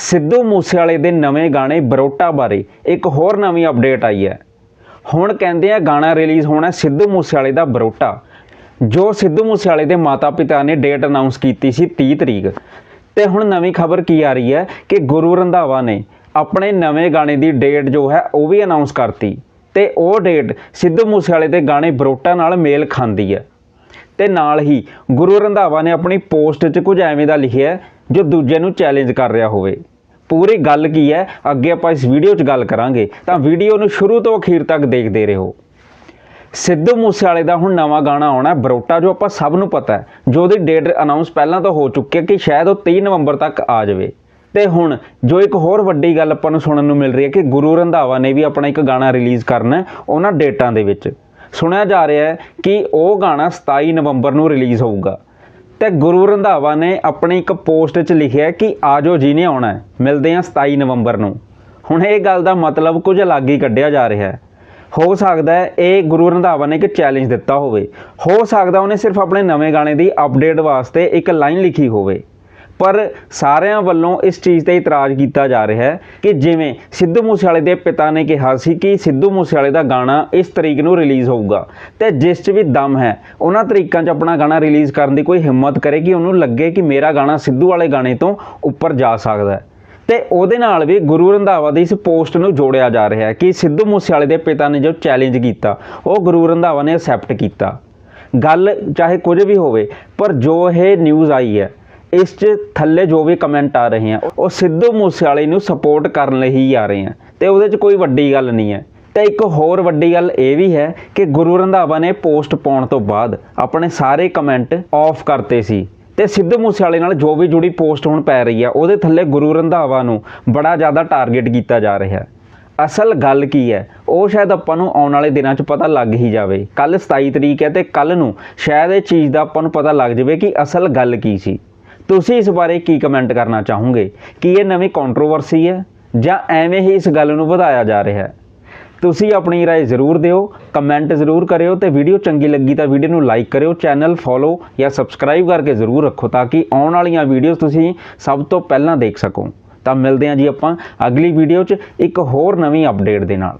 ਸਿੱਧੂ ਮੂਸੇਵਾਲੇ ਦੇ ਨਵੇਂ ਗਾਣੇ ਬਰੋਟਾ ਬਾਰੇ ਇੱਕ ਹੋਰ ਨਵੀਂ ਅਪਡੇਟ ਆਈ ਹੈ। ਹੁਣ ਕਹਿੰਦੇ ਆ ਗਾਣਾ ਰਿਲੀਜ਼ ਹੋਣਾ ਸਿੱਧੂ ਮੂਸੇਵਾਲੇ ਦਾ ਬਰੋਟਾ, ਜੋ ਸਿੱਧੂ ਮੂਸੇਵਾਲੇ ਦੇ ਮਾਤਾ-ਪਿਤਾ ਨੇ ਡੇਟ ਅਨਾਉਂਸ ਕੀਤੀ ਸੀ 30 ਤਰੀਕ। ਤੇ ਹੁਣ ਨਵੀਂ ਖਬਰ ਕੀ ਆ ਰਹੀ ਹੈ ਕਿ ਗੁਰੂ ਰੰਧਾਵਾ ਨੇ ਆਪਣੇ ਨਵੇਂ ਗਾਣੇ ਦੀ ਡੇਟ ਜੋ ਹੈ ਉਹ ਵੀ ਅਨਾਉਂਸ ਕਰਤੀ ਤੇ ਉਹ ਡੇਟ ਸਿੱਧੂ ਮੂਸੇਵਾਲੇ ਦੇ ਗਾਣੇ ਬਰੋਟਾ ਨਾਲ ਮੇਲ ਖਾਂਦੀ ਹੈ। ਤੇ ਨਾਲ ਹੀ ਗੁਰੂ ਰੰਧਾਵਾ ਨੇ ਆਪਣੀ ਪੋਸਟ 'ਚ ਕੁਝ ਐਵੇਂ ਦਾ ਲਿਖਿਆ ਜੋ ਦੂਜੇ ਨੂੰ ਚੈਲੰਜ ਕਰ ਰਿਹਾ ਹੋਵੇ। ਪੂਰੀ ਗੱਲ ਕੀ ਹੈ? ਅੱਗੇ ਆਪਾਂ ਇਸ ਵੀਡੀਓ 'ਚ ਗੱਲ ਕਰਾਂਗੇ। ਤਾਂ ਵੀਡੀਓ ਨੂੰ ਸ਼ੁਰੂ ਤੋਂ ਅਖੀਰ ਤੱਕ ਦੇਖਦੇ ਰਹੋ। ਸਿੱਧੂ ਮੂਸੇਵਾਲੇ ਦਾ ਹੁਣ ਨਵਾਂ ਗਾਣਾ ਆਉਣਾ ਬਰੋਟਾ, ਜੋ ਆਪਾਂ ਸਭ ਨੂੰ ਪਤਾ ਹੈ। ਜੋ ਉਹਦੀ ਡੇਟ ਅਨਾਉਂਸ ਪਹਿਲਾਂ ਤੋਂ ਹੋ ਚੁੱਕੀ ਹੈ ਕਿ ਸ਼ਾਇਦ ਉਹ 23 ਨਵੰਬਰ ਤੱਕ ਆ ਜਾਵੇ। ਤੇ ਹੁਣ ਜੋ ਇੱਕ ਹੋਰ ਵੱਡੀ ਗੱਲ ਆਪਾਂ ਨੂੰ ਸੁਣਨ ਨੂੰ ਮਿਲ ਰਹੀ ਹੈ ਕਿ ਗੁਰੂ ਰੰਧਾਵਾ ਨੇ ਵੀ ਆਪਣਾ ਇੱਕ ਗਾਣਾ ਰਿਲੀਜ਼ ਕਰਨਾ ਉਹਨਾਂ ਡੇਟਾਂ ਦੇ ਵਿੱਚ। ਸੁਣਿਆ ਜਾ ਰਿਹਾ ਹੈ ਕਿ ਉਹ ਗਾਣਾ 27 ਨਵੰਬਰ ਨੂੰ ਰਿਲੀਜ਼ ਹੋਊਗਾ। ਤੇ ਗੁਰੂ ਰੰਧਾਵਾ ਨੇ ਆਪਣੀ ਇੱਕ ਪੋਸਟ 'ਚ ਲਿਖਿਆ ਹੈ ਕਿ ਆਜੋ ਜੀ ਨੇ ਆਉਣਾ ਮਿਲਦੇ ਹਾਂ 27 ਨਵੰਬਰ ਨੂੰ। ਹੁਣ ਇਹ ਗੱਲ ਦਾ ਮਤਲਬ ਕੁਝ ਅਲੱਗ ਹੀ ਕੱਢਿਆ ਜਾ ਰਿਹਾ ਹੈ। ਹੋ ਸਕਦਾ ਹੈ ਇਹ ਗੁਰੂ ਰੰਧਾਵਾ ਨੇ ਇੱਕ ਚੈਲੰਜ ਦਿੱਤਾ ਹੋਵੇ। ਹੋ ਸਕਦਾ ਉਹਨੇ ਸਿਰਫ ਆਪਣੇ ਨਵੇਂ ਗਾਣੇ ਦੀ ਅਪਡੇਟ ਵਾਸਤੇ ਇੱਕ ਲਾਈਨ ਲਿਖੀ ਹੋਵੇ। ਪਰ ਸਾਰਿਆਂ ਵੱਲੋਂ ਇਸ ਚੀਜ਼ ਤੇ ਇਤਰਾਜ਼ ਕੀਤਾ ਜਾ ਰਿਹਾ ਹੈ ਕਿ ਜਿਵੇਂ ਸਿੱਧੂ ਮੂਸੇਵਾਲੇ ਦੇ ਪਿਤਾ ਨੇ ਕਿਹਾ ਸੀ ਕਿ ਸਿੱਧੂ ਮੂਸੇਵਾਲੇ ਦਾ ਗਾਣਾ ਇਸ ਤਰੀਕ ਨੂੰ ਰਿਲੀਜ਼ ਹੋਊਗਾ ਤੇ ਜਿਸ 'ਚ ਵੀ ਦਮ ਹੈ, ਉਹਨਾਂ ਤਰੀਕਾਂ 'ਚ ਆਪਣਾ ਗਾਣਾ ਰਿਲੀਜ਼ ਕਰਨ ਦੀ ਕੋਈ ਹਿੰਮਤ ਕਰੇ ਕਿ ਉਹਨੂੰ ਲੱਗੇ ਕਿ ਮੇਰਾ ਗਾਣਾ ਸਿੱਧੂ ਵਾਲੇ ਗਾਣੇ ਤੋਂ ਉੱਪਰ ਜਾ ਸਕਦਾ ਹੈ। ਤੇ ਉਹਦੇ ਨਾਲ ਵੀ ਗੁਰੂ ਰੰਧਾਵਾ ਦੀ ਇਸ ਪੋਸਟ ਨੂੰ ਜੋੜਿਆ ਜਾ ਰਿਹਾ ਹੈ ਕਿ ਸਿੱਧੂ ਮੂਸੇਵਾਲੇ ਦੇ ਪਿਤਾ ਨੇ ਜੋ ਚੈਲੰਜ ਕੀਤਾ, ਉਹ ਗੁਰੂ ਰੰਧਾਵਾ ਨੇ ਅਸੈਪਟ ਕੀਤਾ। ਗੱਲ ਚਾਹੇ ਕੁਝ ਵੀ ਹੋਵੇ, ਪਰ ਜੋ ਇਹ ਨਿਊਜ਼ ਆਈ ਹੈ ਇਸ 'ਚ ਥੱਲੇ ਜੋ ਵੀ ਕਮੈਂਟ ਆ ਰਹੇ ਆ, ਉਹ ਸਿੱਧੂ ਮੂਸੇਵਾਲੇ ਨੂੰ ਸਪੋਰਟ ਕਰਨ ਲਈ ਹੀ ਆ ਰਹੇ ਆ। ਤੇ ਉਹਦੇ 'ਚ ਕੋਈ ਵੱਡੀ ਗੱਲ ਨਹੀਂ ਹੈ। ਤੇ ਇੱਕ ਹੋਰ ਵੱਡੀ ਗੱਲ ਇਹ ਵੀ ਹੈ ਕਿ ਗੁਰੂ ਰੰਧਾਵਾ ਨੇ ਪੋਸਟ ਪਾਉਣ ਤੋਂ ਬਾਅਦ ਆਪਣੇ ਸਾਰੇ ਕਮੈਂਟ ਆਫ ਕਰਤੇ ਸੀ। ਤੇ ਸਿੱਧੂ ਮੂਸੇਵਾਲੇ ਨਾਲ ਜੋ ਵੀ ਜੁੜੀ ਪੋਸਟ ਹੁਣ ਪੈ ਰਹੀ ਆ, ਉਹਦੇ ਥੱਲੇ ਗੁਰੂ ਰੰਧਾਵਾ ਨੂੰ ਬੜਾ ਜ਼ਿਆਦਾ ਟਾਰਗੇਟ ਕੀਤਾ ਜਾ ਰਿਹਾ ਹੈ। ਅਸਲ ਗੱਲ ਕੀ ਹੈ, ਉਹ ਸ਼ਾਇਦ ਆਪਾਂ ਨੂੰ ਆਉਣ ਵਾਲੇ ਦਿਨਾਂ 'ਚ ਪਤਾ ਲੱਗ ਹੀ ਜਾਵੇ। ਕੱਲ 27 ਤਰੀਕ ਹੈ ਤੇ ਕੱਲ ਨੂੰ ਸ਼ਾਇਦ ਇਹ ਚੀਜ਼ ਦਾ ਆਪਾਂ ਨੂੰ ਪਤਾ ਲੱਗ ਜਾਵੇ ਕਿ ਅਸਲ ਗੱਲ ਕੀ ਸੀ। ਤੁਸੀਂ ਇਸ ਬਾਰੇ ਕੀ ਕਮੈਂਟ ਕਰਨਾ ਚਾਹੋਗੇ ਕਿ ਇਹ ਨਵੀਂ ਕੰਟਰੋਵਰਸੀ ਹੈ ਜਾਂ ਐਵੇਂ ਹੀ ਇਸ ਗੱਲ ਨੂੰ ਵਧਾਇਆ ਜਾ ਰਿਹਾ ਹੈ ਤੁਸੀਂ ਆਪਣੀ رائے ਜ਼ਰੂਰ ਦਿਓ ਕਮੈਂਟ ਜ਼ਰੂਰ ਕਰਿਓ ਤੇ ਵੀਡੀਓ ਚੰਗੀ ਲੱਗੀ ਤਾਂ ਵੀਡੀਓ ਨੂੰ ਲਾਈਕ ਕਰਿਓ ਚੈਨਲ ਫੋਲੋ ਜਾਂ ਸਬਸਕ੍ਰਾਈਬ ਕਰਕੇ ਜ਼ਰੂਰ ਰੱਖੋ ਤਾਂ ਕਿ ਆਉਣ ਵਾਲੀਆਂ ਵੀਡੀਓਜ਼ ਤੁਸੀਂ ਸਭ ਤੋਂ ਪਹਿਲਾਂ ਦੇਖ ਸਕੋ ਤਾਂ ਮਿਲਦੇ ਹਾਂ ਜੀ ਆਪਾਂ ਅਗਲੀ ਵੀਡੀਓ 'ਚ ਇੱਕ ਹੋਰ ਨਵੀਂ ਅਪਡੇਟ ਦੇ ਨਾਲ